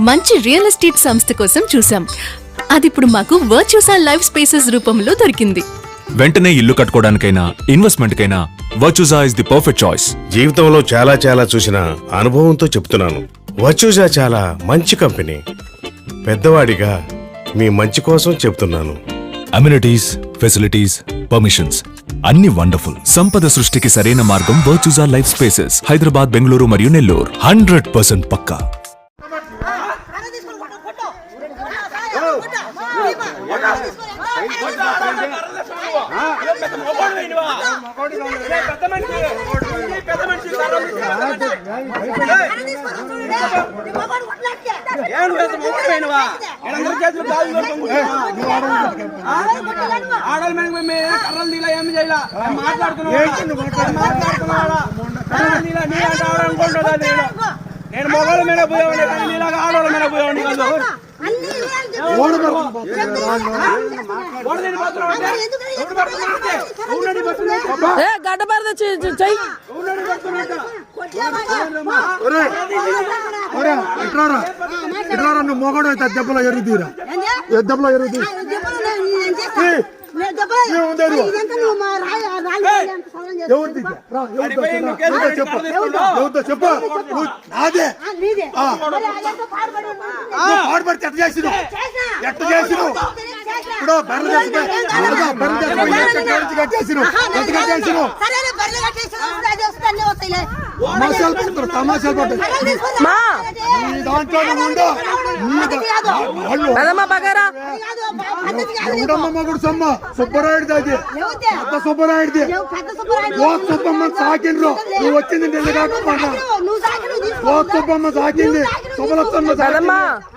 మంచి real estate సంస్థ కోసం చూసాం అది ఇప్పుడు మాకు వర్చుసా లైఫ్ స్పేసెస్ రూపంలో దొరికింది. వెంటనే ఇల్లు కట్టుకోవడానికైనా ఇన్వెస్ట్మెంట్కైనా వర్చుజా ఇస్ ది పర్ఫెక్ట్ చాయిస్ జీవితంలో చాలా చాలా చూసిన అనుభవంతో చెప్తున్నాను. వచ్చూజా చాలా మంచి కంపెనీ. పెద్దవాడిగా మీ మంచి కోసం చెప్తున్నాను. అమ్యూనిటీస్ ఫెసిలిటీస్ పర్మిషన్స్ అన్ని వండర్ఫుల్ సంపద సృష్టికి సరైన మార్గం వర్చుజా లైఫ్ స్పేసెస్. హైదరాబాద్ బెంగళూరు మరియు నెల్లూరు. హండ్రెడ్ పర్సెంట్ పక్కా. ఏం చేతులు మేము కర్రలు నీలా ఏమి చేయాలా మాట్లాడుతున్నావా మాట్లాడుతున్నావా నీలా నీ నేను నేను మొగల మీద పోయేవాడిని కానీ నీలాగా ఆడవాళ్ళ మీద పోయేవాడిని కాదు. గడ్డ పరద చెయ్యి? ఇట్లారా ఇట్లారా నువ్వు మొగడు అయితే దెబ్బలో ఎరుగుతీరా దెబ్బలో ఎరుగుతీ పోయి చెప్పు. నాదే. నువ్వు పాడుపడితే ఎట్ట చేసినావు? ఎట్ట చేసినావు? ఇప్పుడు బెర్ర బెర్ర కట్టేసినావు. తమాషాలు పడుతున్నారు తమాషాలు పడుతున్నారు మా! నీ దాంట్లో నువ్వు ఉండు నీ దా- వాళ్ళు పెదమ్మ బగారా. ఎవడమ్మ మగుడు సొమ్మ సుబ్బరాయుడిది అది. పెద్ద సుబ్బరాయుడిది. ఓ సుబ్బమ్మ సాకిండ్రు. నువ్వు వచ్చింది నిన్ను కాకపోయినా ఓ సుబ్బమ్మ సాకింది. సుబ్బలత్తమ్మ.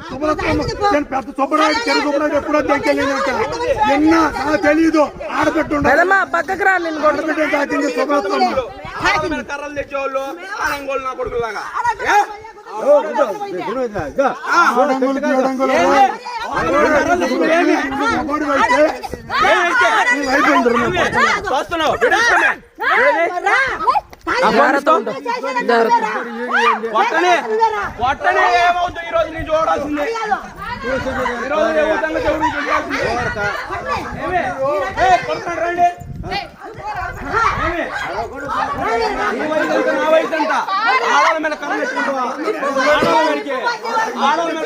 సుబ్బలత్తమ్మ. నేను పెద్ద సుబ్బరాయుడు చెరు సుబ్బరాయుడు ఎప్పుడో దగ్గరలేదంట నిన్న నాకు తెలియదు ఆడపెట్టుండ పక్కకు రా నిన్ను కొట్టు ఆడపెట్టే సాకింది సుబ్బలత్తమ్మ. కర్రలు తెచ్చేవాళ్ళు నా కొడుకులాగా ఏ? ఆడంగులు తీయడంగులు ఏమి? మగోడు అయితే నువ్వు అయిపోయింది రా. చూస్తున్నావు విడేసుకోమే. కొట్టనే కొట్టనే ఏమవుతుంది ఈ రోజు నేను చూడాల్సిందే ఈ రోజు ఏ విధంగా దేవుడిని చూడాల్సిందే ఏమి? ఏ, కొడతాడు రండి ఏమి? నీ వయసు ఎంత, నా వయసు ఎంత? ఆడవాళ్ళ మీద కర్రలు ఎత్తుకుంటావా ఆడవాళ్ళ మీదకి ఆడవాళ్ళ మీద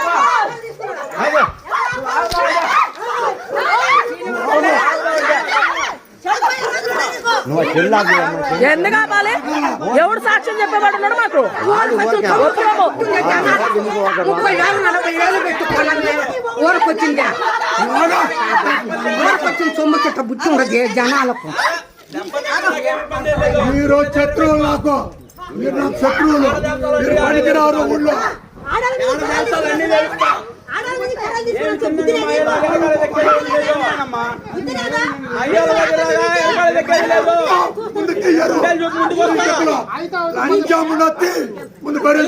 ఎందుకు కావాలి ఎవడు సాక్ష్యం చెప్పేవాడున్నాడు మాకు వద్దులేమో. ముప్పై వేలు నలభై వేలు పెట్టుకోవాలని ఊరకొచ్చిందే ఊరకొచ్చిన సొమ్ము చుట్ట ఉండదు జనాలకు మీరు శత్రువులు నాకు మీరు నాకు శత్రువులు మీరు పనికిరారు ఊళ్ళో అయ్యోల తీయరు లంచం ముందు ముందు బరి